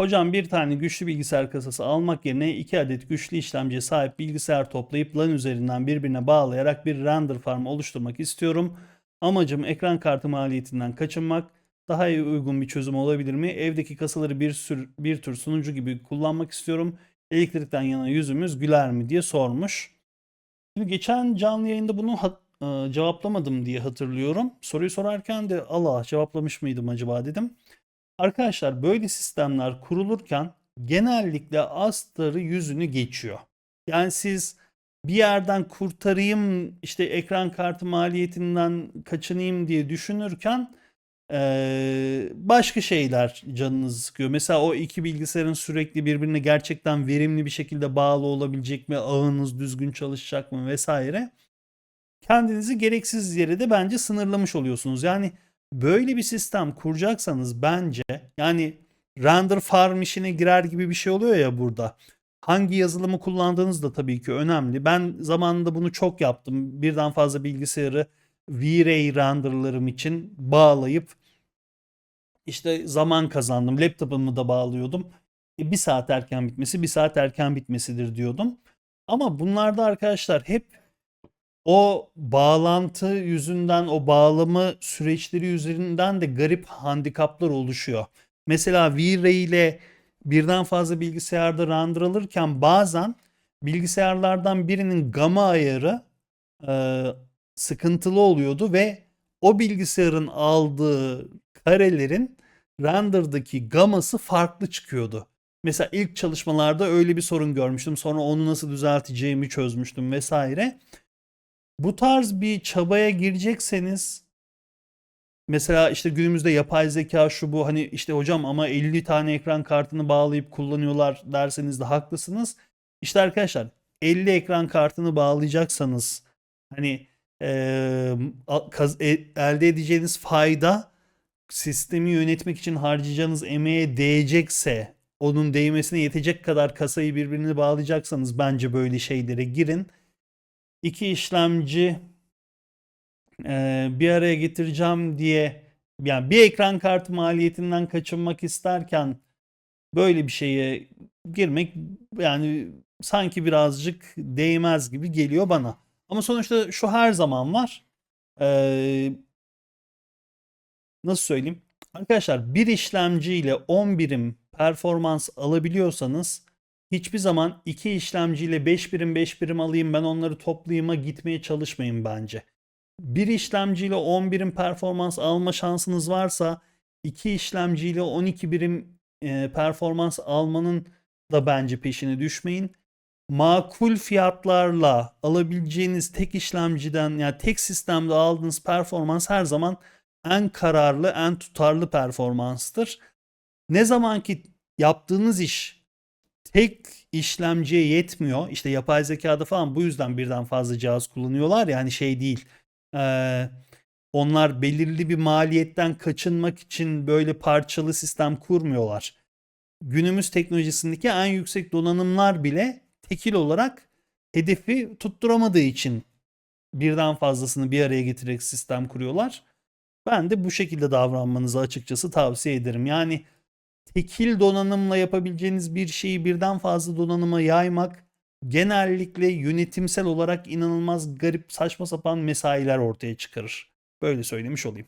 Hocam bir tane güçlü bilgisayar kasası almak yerine iki adet güçlü işlemciye sahip bilgisayar toplayıp LAN üzerinden birbirine bağlayarak bir render farm oluşturmak istiyorum. Amacım ekran kartı maliyetinden kaçınmak. Daha iyi uygun bir çözüm olabilir mi? Evdeki kasaları bir, sür, bir tür sunucu gibi kullanmak istiyorum. Elektrikten yana yüzümüz güler mi diye sormuş. Şimdi geçen canlı yayında bunu e, cevaplamadım diye hatırlıyorum. Soruyu sorarken de Allah cevaplamış mıydım acaba dedim. Arkadaşlar böyle sistemler kurulurken genellikle astarı yüzünü geçiyor. Yani siz bir yerden kurtarayım işte ekran kartı maliyetinden kaçınayım diye düşünürken başka şeyler canınızı sıkıyor. Mesela o iki bilgisayarın sürekli birbirine gerçekten verimli bir şekilde bağlı olabilecek mi? Ağınız düzgün çalışacak mı vesaire. Kendinizi gereksiz yere de bence sınırlamış oluyorsunuz. Yani böyle bir sistem kuracaksanız bence yani render farm işine girer gibi bir şey oluyor ya burada. Hangi yazılımı kullandığınız da tabii ki önemli. Ben zamanında bunu çok yaptım. Birden fazla bilgisayarı V-Ray renderlarım için bağlayıp işte zaman kazandım. Laptopumu da bağlıyordum. E, bir saat erken bitmesi, bir saat erken bitmesidir diyordum. Ama bunlarda arkadaşlar hep o bağlantı yüzünden, o bağlama süreçleri üzerinden de garip handikaplar oluşuyor. Mesela V-Ray ile birden fazla bilgisayarda render alırken bazen bilgisayarlardan birinin gama ayarı e, sıkıntılı oluyordu ve o bilgisayarın aldığı karelerin render'daki gaması farklı çıkıyordu. Mesela ilk çalışmalarda öyle bir sorun görmüştüm. Sonra onu nasıl düzelteceğimi çözmüştüm vesaire. Bu tarz bir çabaya girecekseniz mesela işte günümüzde yapay zeka şu bu hani işte hocam ama 50 tane ekran kartını bağlayıp kullanıyorlar derseniz de haklısınız. İşte arkadaşlar 50 ekran kartını bağlayacaksanız hani e- elde edeceğiniz fayda sistemi yönetmek için harcayacağınız emeğe değecekse onun değmesine yetecek kadar kasayı birbirine bağlayacaksanız bence böyle şeylere girin. İki işlemci e, bir araya getireceğim diye yani bir ekran kartı maliyetinden kaçınmak isterken böyle bir şeye girmek yani sanki birazcık değmez gibi geliyor bana. Ama sonuçta şu her zaman var. Ee, nasıl söyleyeyim? Arkadaşlar bir işlemciyle 10 birim performans alabiliyorsanız hiçbir zaman iki işlemciyle 5 birim 5 birim alayım ben onları toplayayım'a gitmeye çalışmayın bence. Bir işlemciyle 10 birim performans alma şansınız varsa iki işlemciyle 12 birim e, performans almanın da bence peşine düşmeyin. Makul fiyatlarla alabileceğiniz tek işlemciden yani tek sistemde aldığınız performans her zaman en kararlı, en tutarlı performanstır. Ne zaman ki yaptığınız iş tek işlemciye yetmiyor. İşte yapay zekada falan bu yüzden birden fazla cihaz kullanıyorlar. Yani şey değil. Ee, onlar belirli bir maliyetten kaçınmak için böyle parçalı sistem kurmuyorlar. Günümüz teknolojisindeki en yüksek donanımlar bile tekil olarak hedefi tutturamadığı için birden fazlasını bir araya getirerek sistem kuruyorlar. Ben de bu şekilde davranmanızı açıkçası tavsiye ederim. Yani tekil donanımla yapabileceğiniz bir şeyi birden fazla donanıma yaymak genellikle yönetimsel olarak inanılmaz garip saçma sapan mesailer ortaya çıkarır. Böyle söylemiş olayım.